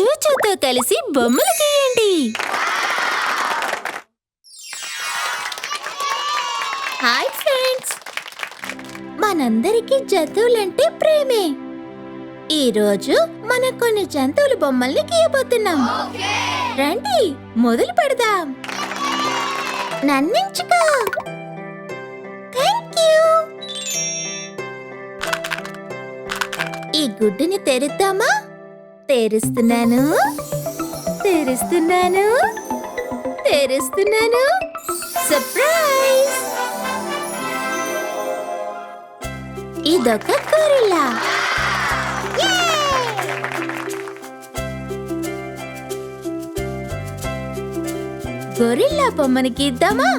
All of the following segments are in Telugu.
చూచూతో కలిసి బొమ్మలు గీయండి హాయ్ ఫ్రెండ్స్. మనందరికీ జంతువులంటే ప్రేమే. ఈరోజు మనం కొన్ని జంతువుల బొమ్మల్ని గీయబోతున్నాం. రండి మొదలు పెడదాం. నన్నించుకో. థ్యాంక్ యూ ఈ గుడ్డుని తెరుద్దామా? తెరుస్తున్నాను? తెరుస్తున్నాను? తెరుస్తున్నాను? సర్ప్రైజ్ ఇదొక గొరిల్లా. గొరిల్లా బొమ్మని గీద్దామా?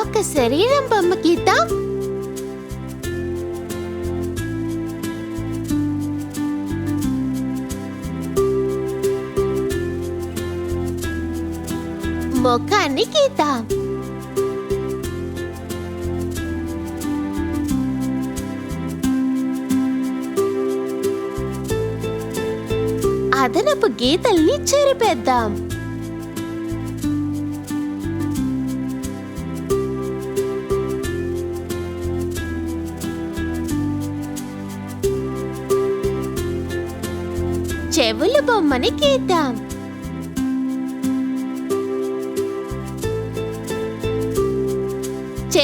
ఒక శరీరం బొమ్మ గీద్దాం. ముఖాన్ని గీద్దాం. అదనపు గీతల్ని చెరిపేద్దాం. చెవుల బొమ్మని గీద్దాం.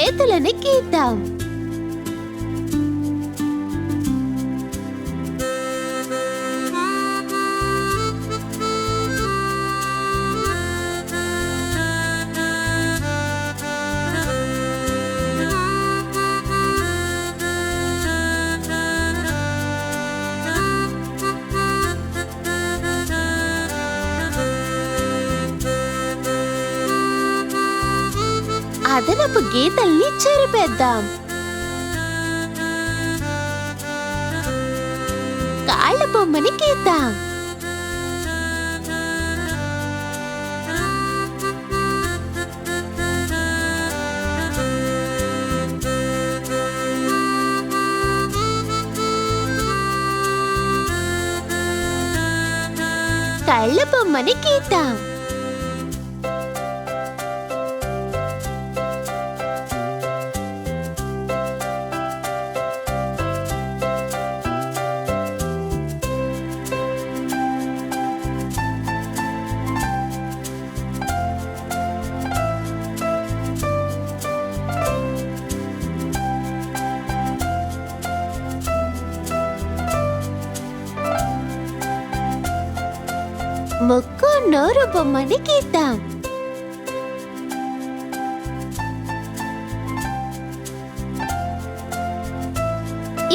చేతులని గీద్దాం అదనపు గీతల్ని చెరిపేద్దాం. కాళ్ళ బొమ్మని గీద్దాం. కళ్ళ బొమ్మని గీద్దాం. ముక్కు నోరు బొమ్మని గీద్దాం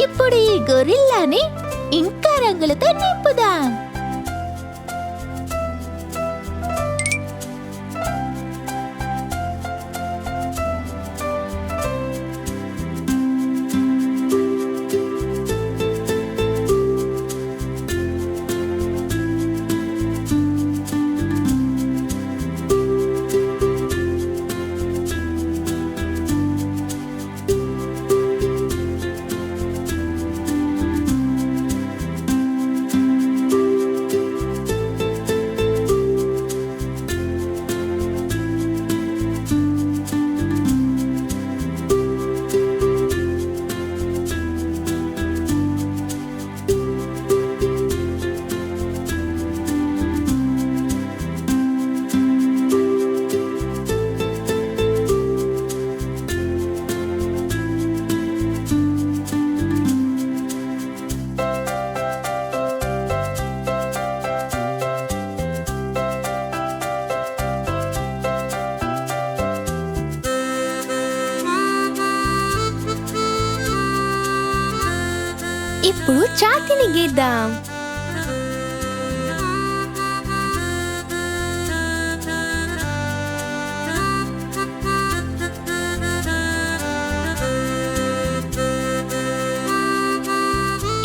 ఇప్పుడు ఈ గొరిల్లాని ఇంకా రంగులతో నింపుదాం ఇప్పుడు ఛాతిని గీద్దాం.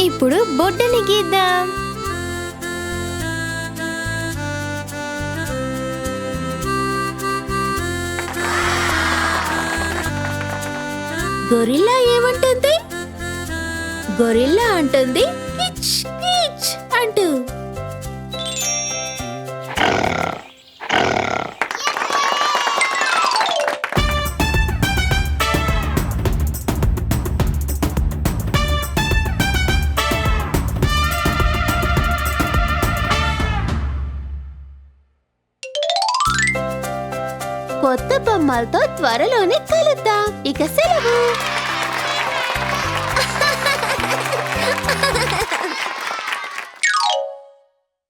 ఇప్పుడు బొడ్డని గీద్దాం. గొరిల్లా ఏమంటుంది? గొరిల్లా అంటుంది. అంటూ. కొత్త బొమ్మలతో త్వరలోనే కలుద్దాం. ఇక సెలవు.